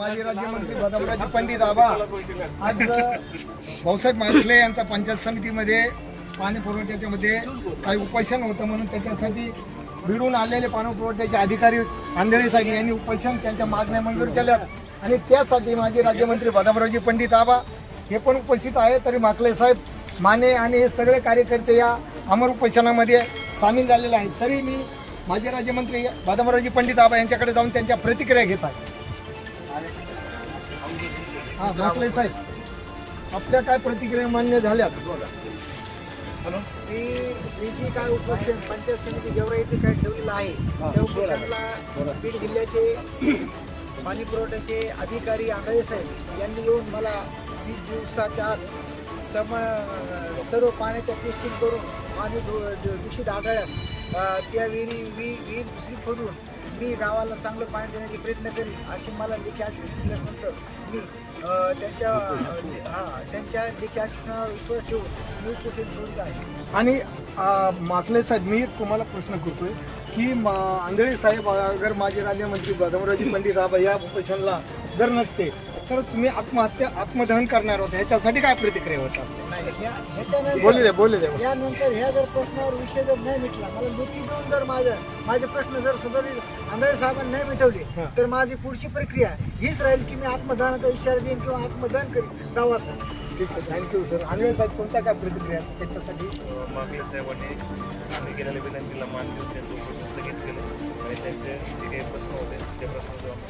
माजी राज्यमंत्री बदामराजे पंडित आबा. आज भाऊसाहेब मारले यांचा पंचायत समितीमध्ये पाणी पुरवठ्याच्या मध्ये काही उपोषण होतं म्हणून त्याच्यासाठी भिडून आलेले पाणी पुरवठ्याचे अधिकारी आंधळे साहेब यांनी उपोषण त्यांच्या मागण्या मंजूर केल्यात. आणि त्यासाठी माजी राज्यमंत्री बदामरावजी पंडित आबा हे पण उपस्थित आहे तरी माकले साहेब माने आणि हे सगळे कार्यकर्ते या अमर उपोषणामध्ये सामील झालेले आहेत. तरी मी माजी राज्यमंत्री बदामरावजी पंडित आबा यांच्याकडे जाऊन त्यांच्या प्रतिक्रिया घेत आहे. हा माकले साहेब. आपल्या काय प्रतिक्रिया मान्य झाल्यात? मी मी जी काय उपोषण पंचायत समिती गेवरा येथे काय ठेवलेलं आहे त्या उपोषणाला बीड जिल्ह्याचे पाणी पुरवठ्याचे अधिकारी आंधळे साहेब. यांनी येऊन मला वीस दिवसाच्या आत सम सर्व पाण्याच्या टेस्टिंग करून पाणी दूषित आढळल्यास त्या विहिरी वी विहीर दुसरी खोदून मी गावाला चांगलं पाणी देण्याचे प्रयत्न करीन अशी मला लेखी आश्वासन दिल्यानंतर मी त्यांच्या हा त्यांच्या लेखी आश्वासनावर विश्वास ठेवून मी उपोषण सोडत आहे आणि अं, माकले साहेब मी तुम्हाला प्रश्न करतोय की म- आंधळे साहेब अगर माझे राज्यमंत्री बदामरावजी पंडित आबा या उपोषणला जर नसते तर तुम्ही आत्महत्या आत्मदहन करणार होते. ह्याच्यासाठी काय प्रतिक्रिया होता नाही ह्या- ह्याच्यानंतर बोलू द्या बोलू द्या यानंतर ह्या जर प्रश्नावर विषय जर नाही मिटला मला लेखी देऊन जर माझं माझे प्रश्न जर सुधारले आंधळे साहेबांनी नाही मिटवले. तर माझी पुढची प्रक्रिया हीच राहील की मी आत्मदानाचा इशारा देईन किंवा आत्मदान करीन. गावासाठी ठीक आहे. थँक्यू सर आंधळे साहेब कोणत्या काय प्रतिक्रिया आहेत त्याच्यासाठी? मागल्या साहेबांनी आम्ही केलेल्या विनंतीला मान देऊन त्यांचं उपोषण स्थगित केलं आणि त्यांचे जे काही प्रश्न होते त्या प्रश्नाचं